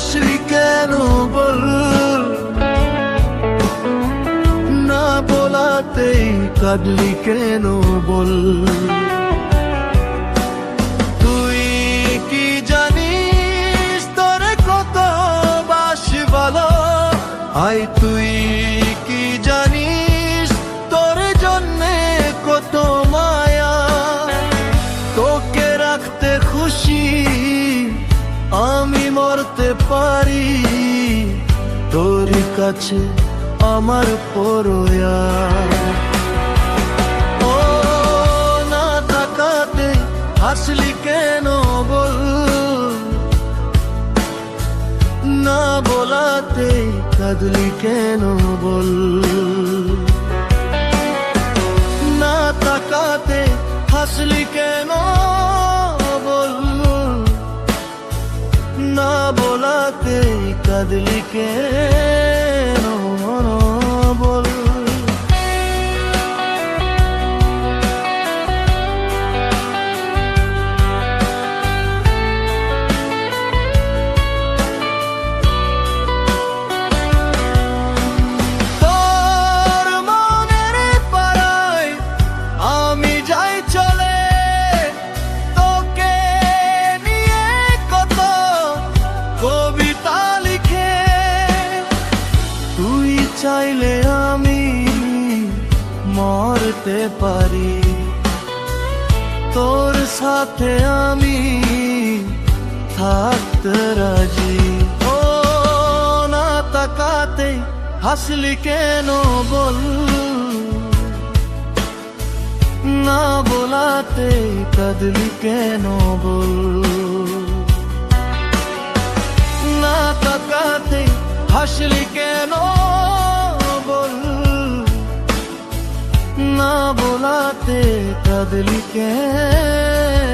হাসলি কেন বল? না বলাতেই কাঁদলি কেন বল? তুই কি জানিস তোরে কত বাসি ভালো? আই, তুই কি জানিস তোর জন্যে কত মায়া? তোকে রাখতে খুশি পারি তোর কাছে আমার পরয়া। ও না তাকাতে হাসলি কেন বল? না বলাতে কাঁদলি কেন বল? বলাতে কাঁদলি মরতে পারি। তোর সাথে আমি থাকতে রাজি। ও না তাকাতে হাসলি কেন বল? না বলাতে কাঁদলি কেন বল? না তাকাতে হাসলি কেন কাঁদলি কেন